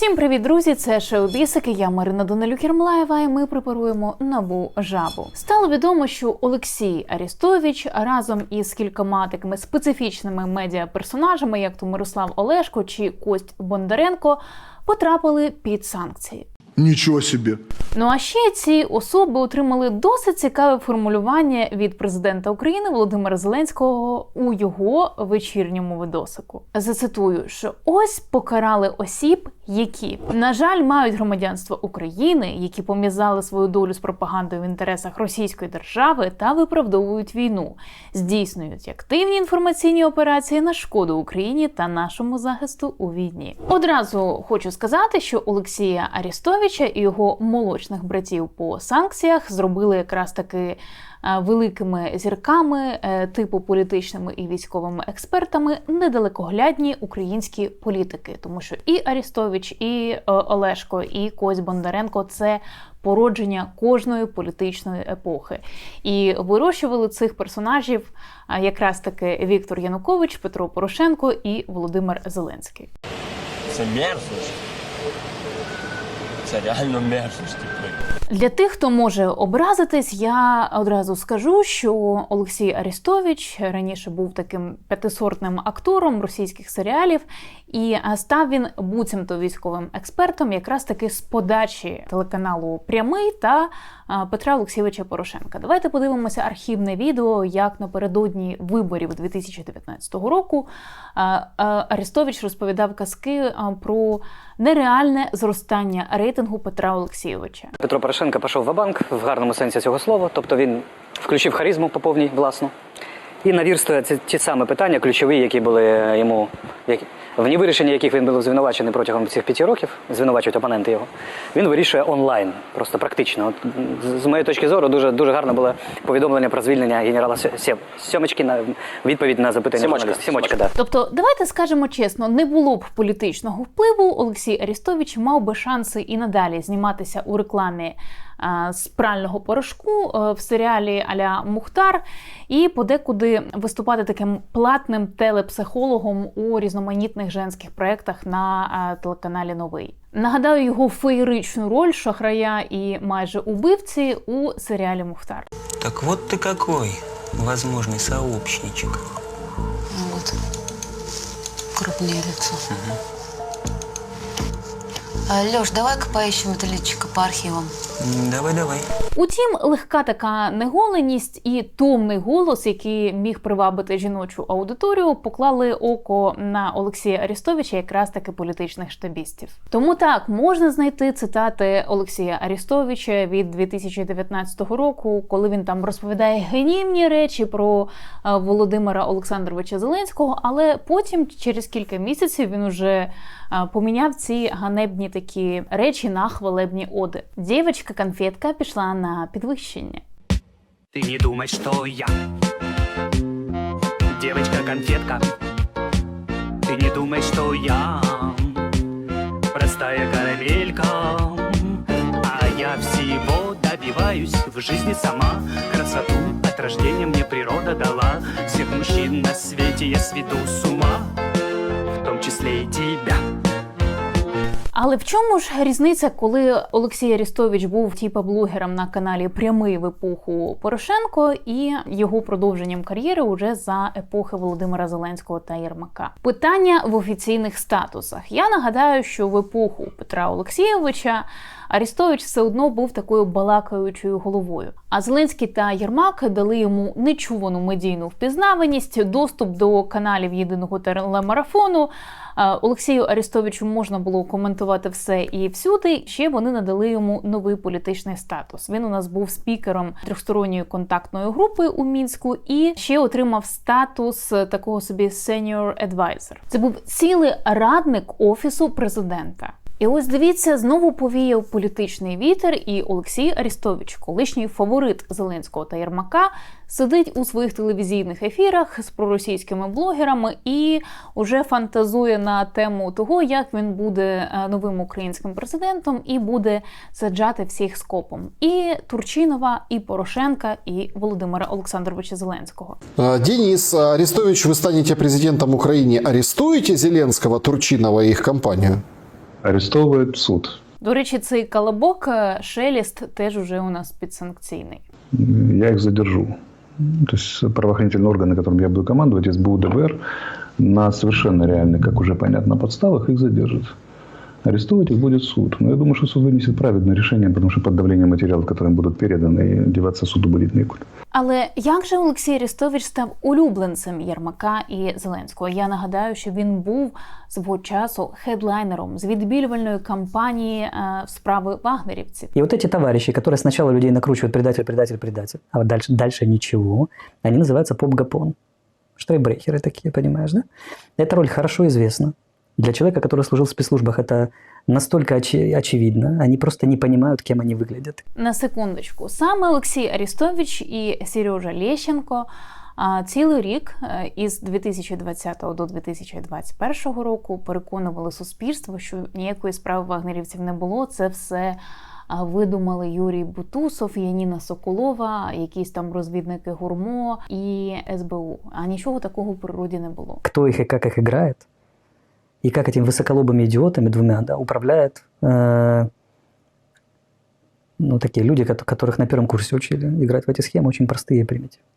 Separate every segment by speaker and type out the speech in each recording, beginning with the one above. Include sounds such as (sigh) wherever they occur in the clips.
Speaker 1: Всім привіт, друзі! Це Шеобісики. Я Марина Донелюк Єрмлаєва, і ми препаруємо нову жабу. Стало відомо, що Олексій Арістович разом із кількома такими специфічними медіаперсонажами, як то Мирослав Олешко чи Кость Бондаренко, потрапили під санкції.
Speaker 2: Ничего себе.
Speaker 1: Ну а ще ці особи отримали досить цікаве формулювання від президента України Володимира Зеленського у його вечірньому видосику. Зацитую, що ось покарали осіб, які на жаль мають громадянство України, які пом'язали свою долю з пропагандою в інтересах російської держави та виправдовують війну, здійснюють активні інформаційні операції на шкоду Україні та нашому захисту у війні. Одразу хочу сказати, що Олексія Арістовича і його молочних братів по санкціях зробили якраз таки е, великими зірками, е, типу політичними і військовими експертами, недалекоглядні українські політики, тому що і Арістович, і е, Олешко, і Кось Бондаренко це породження кожної політичної епохи. І вирощували цих персонажів якраз таки Віктор Янукович, Петро Порошенко і Володимир Зеленський.
Speaker 3: Це мерзость. Це реально мерзость.
Speaker 1: Для тих, хто може образитись, я одразу скажу, що Олексій Арістович раніше був таким п'ятисортним актором російських серіалів, і став він буцімто військовим експертом, якраз таки з подачі телеканалу Прямий та Петра Олексійовича Порошенка. Давайте подивимося архівне відео, як напередодні виборів 2019 року а, а, Арістович розповідав казки про нереальне зростання рейтингу Петра Олексійовича.
Speaker 4: Петро Порошенко пішов в банк в гарному сенсі цього слова, тобто він включив харизму по повній власну і навірствує ті самі питання, ключові, які були йому, які, в невирішенні яких він був звинувачений протягом цих п'яти років, звинувачують опоненти його. Він вирішує онлайн, просто практично. От, з- моєї точки зору, дуже дуже гарно було повідомлення про звільнення генерала Сьомочки на відповідь на запитання
Speaker 3: Сімочка.
Speaker 4: Сімочка, да.
Speaker 1: Тобто, давайте скажемо чесно, не було б політичного впливу. Олексій Арістович мав би шанси і надалі зніматися у рекламі а, з прального порошку е, в серіалі Аля Мухтар і подекуди виступати таким платним телепсихологом у різноманітних женських проєктах на телеканалі Новий. Нагадаю його феєричну роль шахрая і майже убивці у серіалі Мухтар.
Speaker 5: Так от ти какой возможный сообщничок.
Speaker 6: Вот. крупне лицо. Леш, давай-ка поищем это личико по архивам.
Speaker 5: М, Давай-давай.
Speaker 1: Утім, легка така неголеність і томний голос, який міг привабити жіночу аудиторію, поклали око на Олексія Арістовича, якраз таки політичних штабістів. Тому так можна знайти цитати Олексія Арістовича від 2019 року, коли він там розповідає генівні речі про е, Володимира Олександровича Зеленського. Але потім, через кілька місяців, він уже поміняв ці ганебні такі речі на хвалебні оди. Дівчинка конфетка пішла на підвищення.
Speaker 7: Ты не думай, что я Девочка-конфетка Ты не думай, что я Простая карамелька А я всего добиваюсь в жизни сама Красоту от рождения мне природа дала Всех мужчин на свете я сведу с
Speaker 1: Але в чому ж різниця, коли Олексій Арістович був типа блогером на каналі Прямий в епоху Порошенко і його продовженням кар'єри уже за епохи Володимира Зеленського та Єрмака? Питання в офіційних статусах. Я нагадаю, що в епоху Петра Олексійовича Арістович все одно був такою балакаючою головою. А Зеленський та Єрмак дали йому нечувану медійну впізнаваність, доступ до каналів єдиного телемарафону. Е, Олексію Арістовичу можна було коментувати все і всюди. Ще вони надали йому новий політичний статус. Він у нас був спікером трьохсторонньої контактної групи у мінську і ще отримав статус такого собі senior advisor. Це був цілий радник офісу президента. І ось дивіться, знову повіяв політичний вітер, і Олексій Арістович, колишній фаворит Зеленського та Єрмака, сидить у своїх телевізійних ефірах з проросійськими блогерами і уже фантазує на тему того, як він буде е, новим українським президентом і буде саджати всіх скопом. І Турчинова, і Порошенка, і Володимира Олександровича Зеленського.
Speaker 2: А, Денис Арестович, вы станете президентом Украины. Арестуете Зеленского, Турчинова и их компанию?
Speaker 8: арестовывает суд.
Speaker 1: До речі, цей колобок е, шеліст теж уже у нас підсанкційний.
Speaker 8: Я их задержу. То есть правоохранительные органы, которым я буду командовать, СБУ, ДБР, на совершенно реальных, как уже понятно, подставах их задержат. Арестовать их будет суд. Но я думаю, что суд вынесет правильное решение, потому что под давлением материалов, которые им будут переданы, и деваться суду будет некуда.
Speaker 1: Але як же Олексій Арестович став улюбленцем Єрмака і Зеленського? Я нагадаю, що він був свого часу хедлайнером з відбілювальної кампанії е, справи вагнерівців.
Speaker 9: И вот эти товарищи, которые сначала людей накручивают предатель, предатель, предатель, а вот дальше, дальше ничего, они называются поп-гапон. Штрейбрехеры такие, понимаешь, да? Эта роль хорошо известна. Для человека, который служил в спецслужбах, это настолько очи- очевидно. Они просто не понимают, кем они выглядят.
Speaker 1: На секундочку, саме Олексій Арістович і Сережа Лещенко а, цілий рік е, із 2020 до 2021 року переконували суспільство, що ніякої справи вагнерівців не було. Це все а, видумали Юрій Бутусов, Яніна Соколова, якісь там розвідники Гурмо і СБУ. А нічого такого в природі не було.
Speaker 9: Кто их и как их играет, и как этими высоколобыми идиотами двумя да, управляет э, ну, такие люди, кото- которых на первом курсе учили играть в эти схемы, очень простые и примитивные.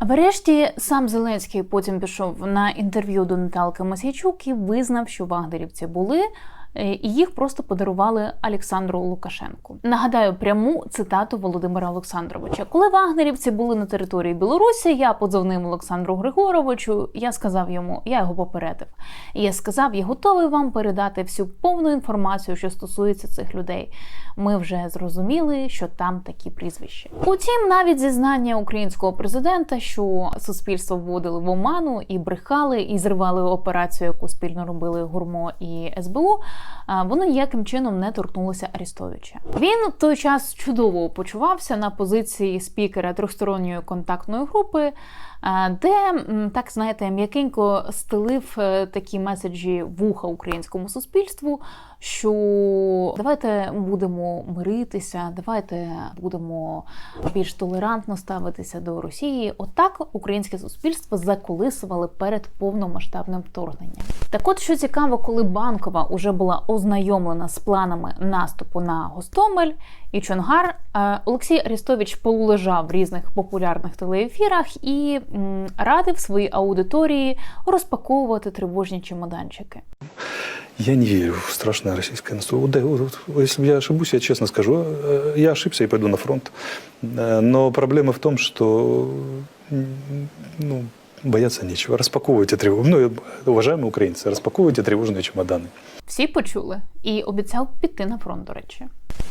Speaker 1: Врешті сам Зеленський потім пішов на інтерв'ю до Наталки Мосійчук і визнав, що вагнерівці були. е, І їх просто подарували Олександру Лукашенку. Нагадаю пряму цитату Володимира Олександровича: коли вагнерівці були на території Білорусі, я подзвонив Олександру Григоровичу. Я сказав йому, я його попередив. І я сказав, я готовий вам передати всю повну інформацію, що стосується цих людей. Ми вже зрозуміли, що там такі прізвища. Утім, навіть зізнання українського президента, що суспільство вводили в оману і брехали, і зривали операцію, яку спільно робили Гурмо і СБУ. а, Воно ніяким чином не торкнулося Арістовича. Він в той час чудово почувався на позиції спікера трьохсторонньої контактної групи, де так знаєте, м'якенько стелив е, такі меседжі вуха українському суспільству, що давайте будемо миритися, давайте будемо більш толерантно ставитися до Росії. Отак українське суспільство заколисували перед повномасштабним вторгненням. Так от, що цікаво, коли Банкова уже була ознайомлена з планами наступу на Гостомель і Чонгар, е, Олексій Арістович полежав в різних популярних телеефірах і радив своїй аудиторії розпаковувати тривожні чемоданчики.
Speaker 10: Я не верю в страшное российское наступление. Да, вот, вот, если я ошибусь, я честно скажу, э, я ошибся и пойду на фронт. Э, Но проблема в том, что м, ну, бояться нечего. Распаковывайте тревогу. Ну, уважаемые украинцы, распаковывайте тревожные чемоданы.
Speaker 1: Всі почули і обіцяв піти на фронт, до речі.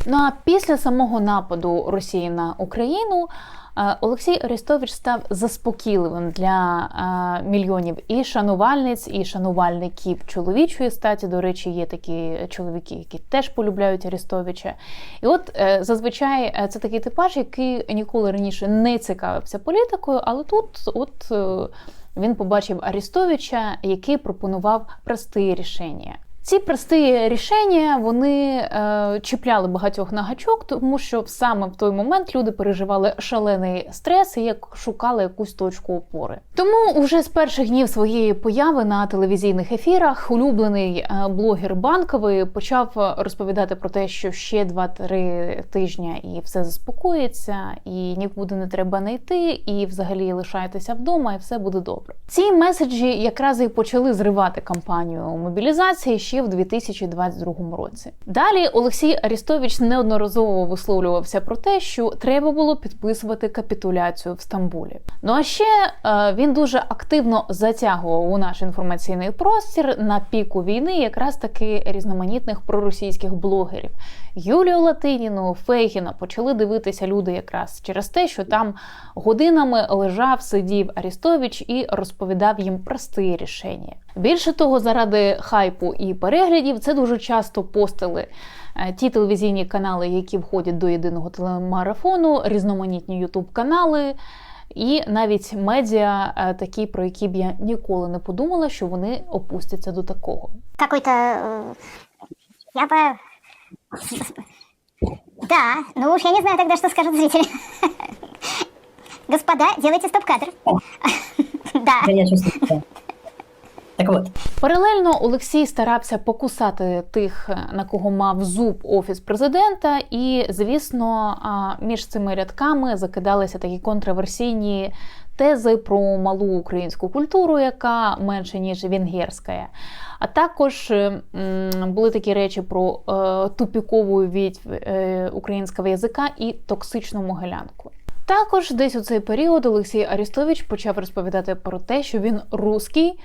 Speaker 1: Ну а після самого нападу Росії на Україну е, Олексій Арестович став заспокійливим для е, мільйонів і шанувальниць, і шанувальників чоловічої статі. До речі, є такі чоловіки, які теж полюбляють Арестовича. І от е, зазвичай це такий типаж, який ніколи раніше не цікавився політикою, але тут, от. він побачив Арістовича, який пропонував прості рішення. Ці прості рішення вони е, чіпляли багатьох на гачок, тому що саме в той момент люди переживали шалений стрес і як шукали якусь точку опори. Тому уже з перших днів своєї появи на телевізійних ефірах улюблений е, блогер банковий почав розповідати про те, що ще 2-3 тижні і все заспокоїться, і нікуди не треба не йти, і взагалі лишайтеся вдома, і все буде добре. Ці меседжі якраз і почали зривати кампанію мобілізації ще в 2022 році. Далі Олексій Арістович неодноразово висловлювався про те, що треба було підписувати капітуляцію в Стамбулі. Ну а ще е, він дуже активно затягував у наш інформаційний простір на піку війни якраз таки різноманітних проросійських блогерів. Юлію Латиніну, Фейгіна почали дивитися люди якраз через те, що там годинами лежав, сидів Арістович і розповідав їм прості рішення. Більше того, заради хайпу і переглядів це дуже часто постили е, ті телевізійні канали, які входять до єдиного телемарафону, різноманітні ютуб-канали. І навіть медіа, е, такі, про які б я ніколи не подумала, що вони опустяться до такого.
Speaker 11: какой-то... э, Я бы... Да, ну уж я не знаю тогда, что скажут зрители. Господа, делайте стоп-кадр. Да.
Speaker 12: Так от,
Speaker 1: Паралельно Олексій старався покусати тих, на кого мав зуб офіс президента, і звісно, між цими рядками закидалися такі контроверсійні тези про малу українську культуру, яка менше ніж венгерська. А також е, були такі речі про е, тупікову відьв е, українського язика і токсичну могилянку. Також десь у цей період Олексій Арістович почав розповідати про те, що він русський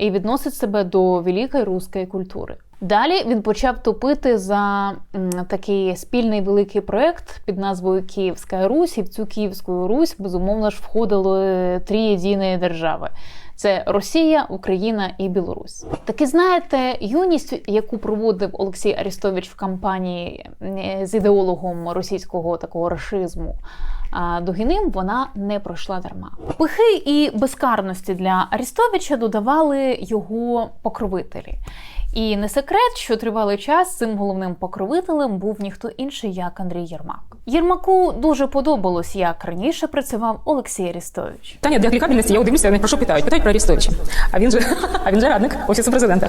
Speaker 1: і відносить себе до великої руської культури. Далі він почав топити за такий спільний великий проект під назвою Київська Русь, і в цю Київську Русь безумовно ж входили три єдині держави. Це Росія, Україна і Білорусь. Таки знаєте, юність, яку проводив Олексій Арістович в кампанії з ідеологом російського такого рашизму а, Дугіним, вона не пройшла дарма. Пихи і безкарності для Арістовича додавали його покровителі. І не секрет, що тривалий час цим головним покровителем був ніхто інший, як Андрій Єрмак. Єрмаку дуже подобалось, як раніше працював Олексій Арістович.
Speaker 12: Таня, для клікабельності я дивлюся, про що питають? Питають про Арістовича. А він же, (laughs) а він же радник офісу президента.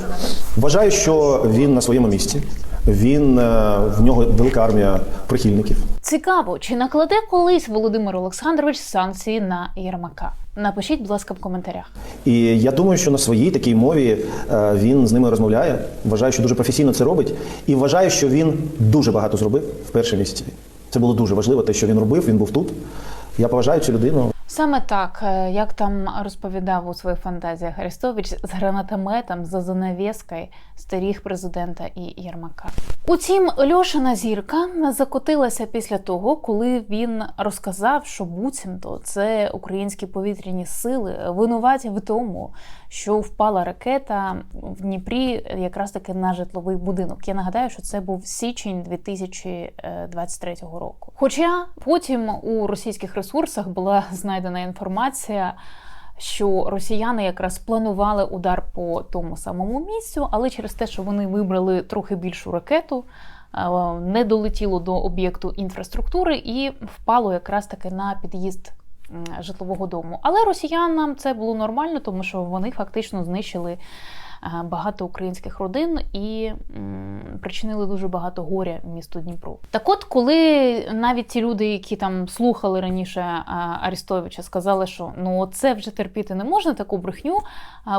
Speaker 2: Вважаю, що він на своєму місці. Він е, в нього велика армія прихильників.
Speaker 1: Цікаво, чи накладе колись Володимир Олександрович санкції на Єрмака? Напишіть, будь ласка, в коментарях.
Speaker 2: І я думаю, що на своїй такій мові е, він з ними розмовляє. Вважаю, що дуже професійно це робить. І вважаю, що він дуже багато зробив в першій місці. Це було дуже важливо, те, що він робив. Він був тут. Я поважаю цю людину.
Speaker 1: Саме так, е, як там розповідав у своїх фантазіях Арестович з гранатометом за занавіскою старіх президента і Єрмака. Утім, Льошина зірка закотилася після того, коли він розказав, що буцімто це українські повітряні сили винуваті в тому, що впала ракета в Дніпрі якраз таки на житловий будинок. Я нагадаю, що це був січень 2023 року. Хоча потім у російських ресурсах була знайдена інформація. Що росіяни якраз планували удар по тому самому місцю, але через те, що вони вибрали трохи більшу ракету, е, не долетіло до об'єкту інфраструктури і впало якраз таки на під'їзд житлового дому. Але росіянам це було нормально, тому що вони фактично знищили багато українських родин і причинили дуже багато горя місту Дніпру. Так от, коли навіть ті люди, які там слухали раніше е, Арістовича, сказали, що ну це вже терпіти не можна таку брехню,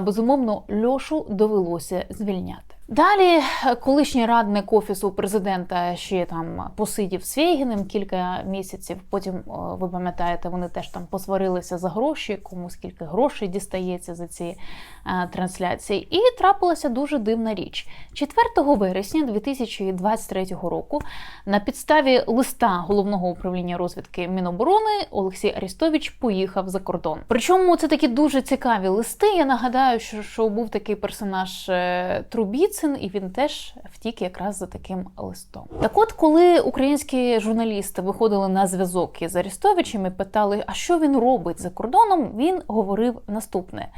Speaker 1: безумовно, Льошу довелося звільняти. Далі е, колишній радник офісу президента ще там посидів з Фейгіним кілька місяців. Потім, е, ви пам'ятаєте, вони теж там посварилися за гроші, кому скільки грошей дістається за ці е, трансляції. І трапилася дуже дивна річ. 4 вересня 2023 року на підставі листа головного управління розвідки Міноборони Олексій Арістович поїхав за кордон. Причому це такі дуже цікаві листи. Я нагадаю, що, був такий персонаж е, Трубіцин, і він теж втік якраз за таким листом. Так от, коли українські журналісти виходили на зв'язок із Арістовичем і питали, а що він робить за кордоном, він говорив наступне.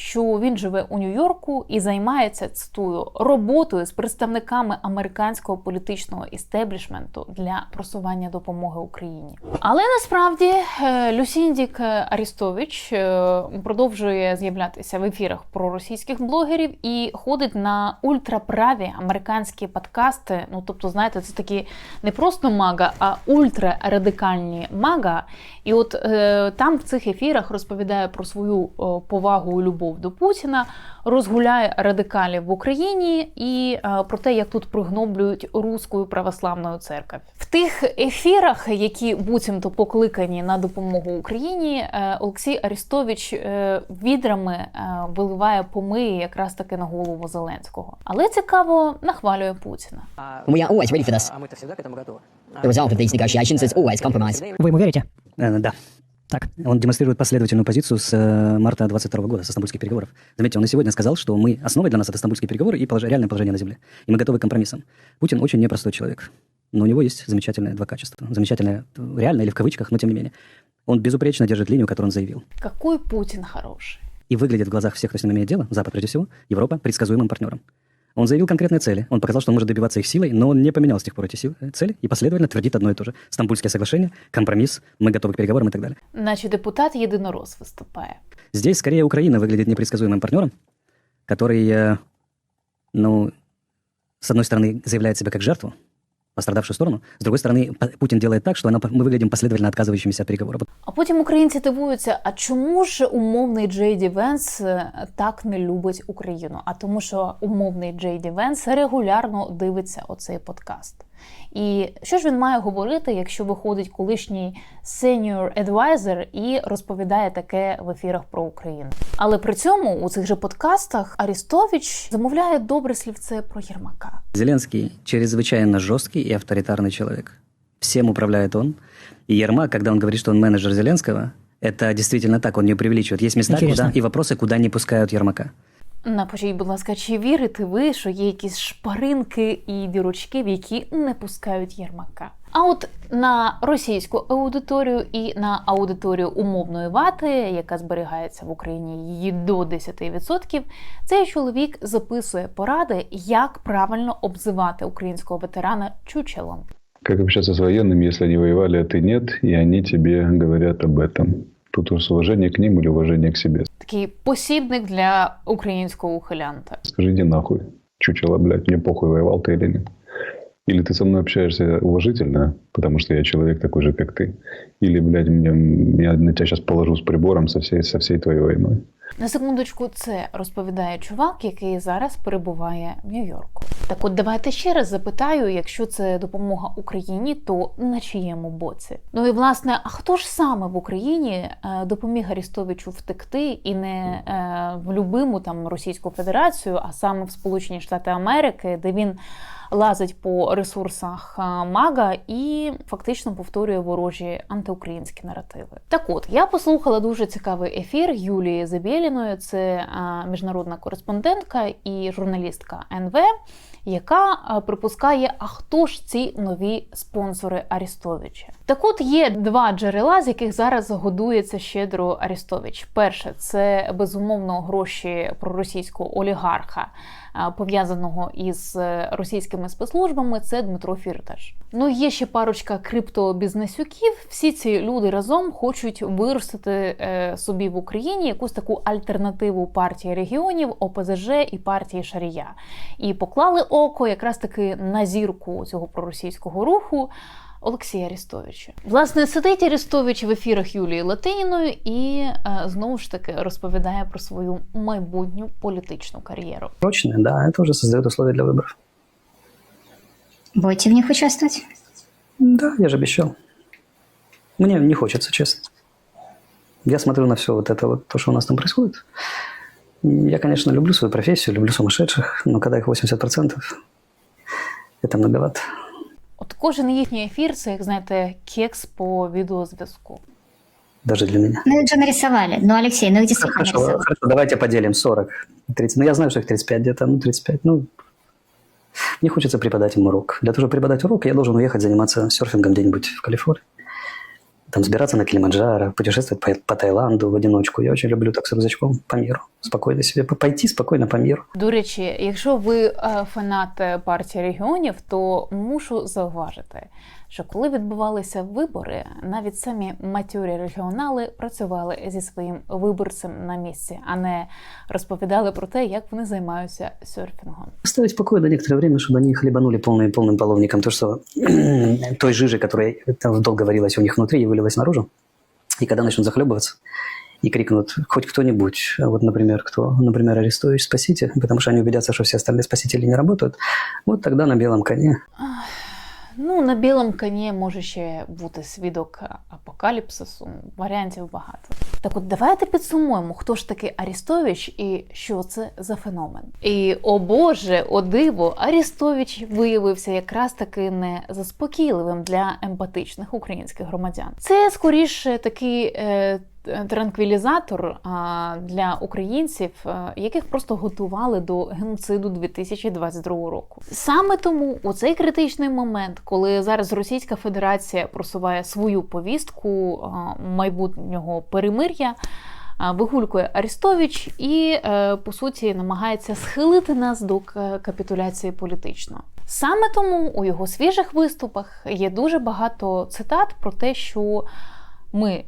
Speaker 1: Що він живе у Нью-Йорку і займається цитую роботою з представниками американського політичного істеблішменту для просування допомоги Україні. Але насправді е, Люсіндік Арістович е, продовжує з'являтися в ефірах про російських блогерів і ходить на ультраправі американські подкасти. Ну тобто, знаєте, це такі не просто мага, а ультрарадикальні мага. І от е, там в цих ефірах розповідає про свою повагу любов до Путіна, розгуляє радикалів в Україні і е, про те, як тут пригноблюють руською православною церкву. В тих ефірах, які буцімто покликані на допомогу Україні, е, Олексій Арістович е, відрами е, виливає помиї якраз таки на голову Зеленського. Але цікаво нахвалює Путіна.
Speaker 12: We are always ready for this.
Speaker 4: А ми-то завжди к этому готові.
Speaker 12: The result of these negotiations is always compromise.
Speaker 9: Вы ему верите? Э, да. Так, он демонстрирует последовательную позицию с э, марта 22 года, со стамбульских переговоров. Заметьте, он и сегодня сказал, что мы, основой для нас это стамбульские переговоры и полож- реальное положение на земле. И мы готовы к компромиссам. Путин очень непростой человек. Но у него есть замечательные два качества. Замечательное, реально или в кавычках, но тем не менее. Он безупречно держит линию, которую он заявил.
Speaker 1: Какой Путин хороший.
Speaker 9: И выглядит в глазах всех, кто с ним имеет дело, Запад прежде всего, Европа, предсказуемым партнером. Он заявил конкретные цели. Он показал, что он может добиваться их силой, но он не поменял с тех пор эти сил- э, цели и последовательно твердит одно и то же. Стамбульские соглашения, компромисс, мы готовы к переговорам и так далее.
Speaker 1: Наче депутат єдинорос виступає.
Speaker 9: Здесь скорее Украина выглядит непредсказуемым партнером, который, э, ну, с одной стороны, заявляет себя как жертву, пострадавшую сторону, с другой стороны, П- Путин делает так, что она- мы выглядим последовательно отказывающимися от переговоров.
Speaker 1: А потім українці дивуються: а чому ж умовний Джей Ді Венс е, так не любить Україну? А тому, що умовний Джей Ді Венс регулярно дивиться оцей подкаст. І що ж він має говорити, якщо виходить колишній senior advisor і розповідає таке в ефірах про Україну? Але при цьому у цих же подкастах Арістович замовляє добре слівце про Єрмака.
Speaker 9: Зеленский чрезвычайно жесткий и авторитарный человек. Всем управляет он. И Ермак, когда он говорит, что он менеджер Зеленского, это действительно так, он не преувеличивает. Есть места
Speaker 12: Интересно.
Speaker 9: куда, и вопросы, куда не пускают Ермака.
Speaker 1: Напишіть, будь ласка, чи вірите ви, що є якісь шпаринки і дірочки, в які не пускають Єрмака? А от на російську аудиторію і на аудиторію умовної вати, яка зберігається в Україні її до 10%, цей чоловік записує поради, як правильно обзивати українського ветерана чучелом.
Speaker 8: Как общаться с военными, если они воевали, а ты нет, и они тебе говорят об этом? Тут уж уважение к ним или уважение к себе.
Speaker 1: Такий посібник для українського ухилянта.
Speaker 8: Скажи, иди нахуй. Чучело, блядь, мне похуй, воевал ты или нет. Или ты со мной общаешься уважительно, потому что я человек такой же, как ты. Или, блядь, мне, я на тебя сейчас положу с прибором со всей, со всей твоей войной.
Speaker 1: На секундочку, це розповідає чувак, який зараз перебуває в Нью-Йорку. Так от давайте ще раз запитаю, якщо це допомога Україні, то на чиєму боці? Ну і власне, а хто ж саме в Україні е, допоміг Арістовичу втекти і не е, в любиму там Російську Федерацію, а саме в Сполучені Штати Америки, де він лазить по ресурсах е, Мага і фактично повторює ворожі антиукраїнські наративи. Так от я послухала дуже цікавий ефір Юлії Забєліної, це е, міжнародна кореспондентка і журналістка НВ, яка е, припускає, а хто ж ці нові спонсори Арістовича. Так от є два джерела, з яких зараз годується щедро Арістович. Перше, це безумовно гроші проросійського олігарха, пов'язаного із е, російськими спецслужбами. Це Дмитро Фірташ. Ну є ще парочка криптобізнесюків. Всі ці люди разом хочуть виростити е, собі в Україні якусь таку альтернативу партії регіонів, ОПЗЖ і партії Шарія. І поклали око якраз таки на зірку цього проросійського руху. Олексія Арістовича. Власне, сидить Арістович в ефірах Юлії Латиніної і е, знову ж таки розповідає про свою майбутню політичну кар'єру.
Speaker 9: Прочные, да, это уже создает условия для выборов.
Speaker 11: Будете в них участвовать?
Speaker 9: Да, я же обещал. Мне не хочется, честно. Я смотрю на все вот это вот, то, что у нас там происходит. Я, конечно, люблю свою профессию, люблю сумасшедших, но когда их 80%, это многовато.
Speaker 1: От кожен їхній ефір це, як знаєте, кекс по відеозв'язку.
Speaker 9: Даже для меня.
Speaker 11: Ну, их же нарисовали. Ну, Алексей, ну их действительно
Speaker 9: Хорошо,
Speaker 11: нарисовали.
Speaker 9: хорошо, давайте поделим 40, 30. Ну, я знаю, что их 35 где-то, ну, 35. Ну, мне хочется преподать им урок. Для того, чтобы преподать урок, я должен уехать заниматься серфингом где-нибудь в Калифорнии. Там сбираться на Килиманджаро, путешествовать по, по Таиланду в одиночку. Я очень люблю так с рюкзачком по миру. Спокойно себе, по- пойти спокойно по миру.
Speaker 1: До речі, якщо ви е, фанат е, партії регіонів, то мушу зауважити, що коли відбувалися вибори, навіть самі матюрі регіонали працювали зі своїм виборцем на місці, а не розповідали про те, як вони займаються серфінгом.
Speaker 9: Оставить в покое на некоторое время, чтобы они хлебанули полным, полным половником то, что (clears throat) той жижи, которая там долго варилась у них внутри и вылилась наружу. И когда начнут захлебываться и крикнут хоть кто-нибудь, а вот, например, кто? Например, Арестович, спасите, потому что они убедятся, что все остальные спасители не работают. Вот тогда на белом коне
Speaker 1: Ну, на білому коні може ще бути свідок апокаліпсису, варіантів багато. Так от давайте підсумуємо, хто ж таки Арістович і що це за феномен. І о Боже, о диво, Арістович виявився якраз таки не заспокійливим для емпатичних українських громадян. Це скоріше такий. Е, Транквілізатор для українців, яких просто готували до геноциду 2022 року. Саме тому у цей критичний момент, коли зараз Російська Федерація просуває свою повістку майбутнього перемир'я. Вигулькує Арістович і, е, по суті, намагається схилити нас до капітуляції політично. Саме тому у його свіжих виступах є дуже багато цитат про те, що ми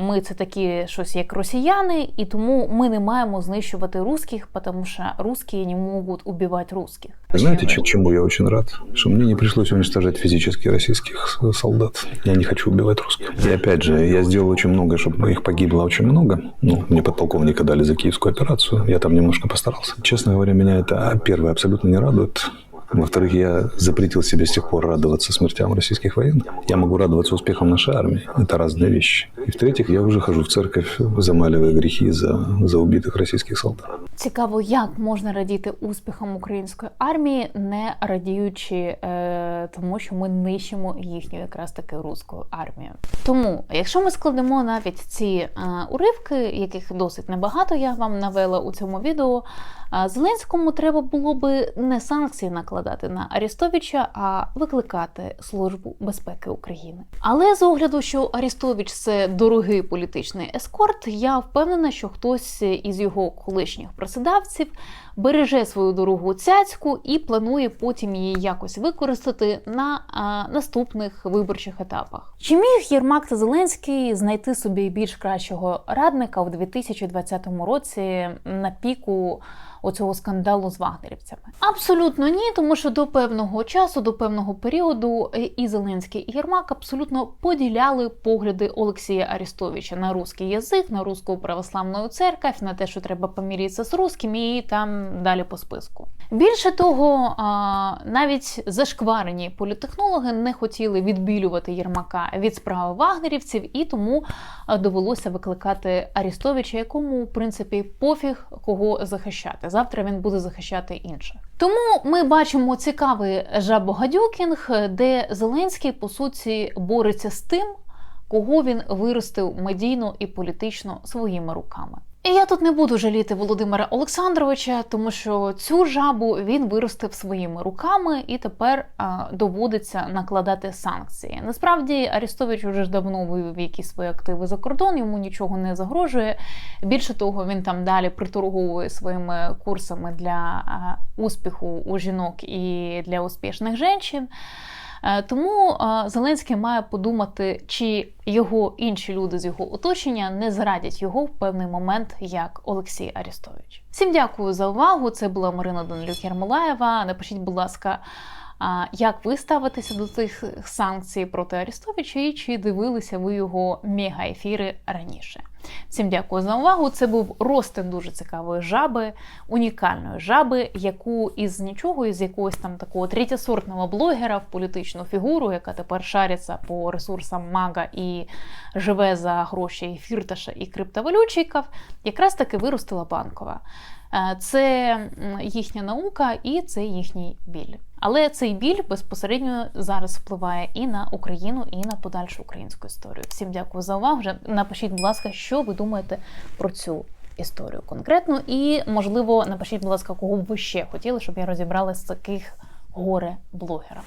Speaker 1: ми це такі щось як росіяни, і тому ми не маємо знищувати русських, тому що русські не можуть убивати русських.
Speaker 8: Знаете, чему я очень рад? Что мне не пришлось уничтожать физически российских солдат. Я не хочу убивать русских. И опять же, я сделал очень много, чтобы их погибло очень много. Ну, мне подполковника дали за киевскую операцию. Я там немножко постарался. Честно говоря, меня это, первое, абсолютно не радует. Во-вторых, я запретил себе с тех пор радоваться смертям российских военных. Я могу радоваться успехам нашей армии. Это разные вещи. И в-третьих, я уже хожу в церковь, замаливая грехи за, за убитых российских солдат.
Speaker 1: Цікаво, як можна радіти успіхам української армії, не радіючи е, тому, що ми нищимо їхню якраз таки руську армію. Тому, якщо ми складемо навіть ці е, уривки, яких досить небагато я вам навела у цьому відео, е, Зеленському треба було би не санкції накладати на Арестовича, а викликати Службу безпеки України. Але з огляду, що Арестович це дорогий політичний ескорт, я впевнена, що хтось із його колишніх працедавців береже свою дорогу цяцьку і планує потім її якось використати на а, наступних виборчих етапах. Чи міг Єрмак та Зеленський знайти собі більш кращого радника у 2020 році на піку оцього скандалу з вагнерівцями? Абсолютно ні, тому що до певного часу, до певного періоду е, і Зеленський, і Єрмак абсолютно поділяли погляди Олексія Арестовича на русський язик, на русську православну церковь, на те, що треба помірятися з русским, і там далі по списку. Більше того, навіть зашкварені політехнологи не хотіли відбілювати Єрмака від справи вагнерівців, і тому довелося викликати Арестовича, якому в принципі пофіг кого захищати. Завтра він буде захищати інших. Тому ми бачимо цікавий жабогадюкінг, де Зеленський по суті бореться з тим, кого він виростив медійно і політично своїми руками. І я тут не буду жаліти Володимира Олександровича, тому що цю жабу він виростив своїми руками і тепер а, доводиться накладати санкції. Насправді Арестович уже ж давно вивів якісь свої активи за кордон, йому нічого не загрожує. Більше того, він там далі приторговує своїми курсами для а, успіху у жінок і для успішних жінок. Е, Тому е, Зеленський має подумати, чи його інші люди з його оточення не зрадять його в певний момент, як Олексій Арістович. Всім дякую за увагу. Це була Марина Данилюк Ярмолаєва. Напишіть, будь ласка, а, як ви ставитеся до цих санкцій проти Арістовича і чи дивилися ви його мега-ефіри раніше? Всім дякую за увагу. Це був ростин дуже цікавої жаби, унікальної жаби, яку із нічого, із якогось там такого третєсортного блогера в політичну фігуру, яка тепер шариться по ресурсам Мага і живе за гроші фірташа і криптовалютчиків, якраз таки виростила банкова. Е, Це їхня наука і це їхній біль. Але цей біль безпосередньо зараз впливає і на Україну, і на подальшу українську історію. Всім дякую за увагу. Напишіть, будь ласка, що ви думаєте про цю історію конкретно. І, можливо, напишіть, будь ласка, кого б ви ще хотіли, щоб я розібрала з таких горе блогера.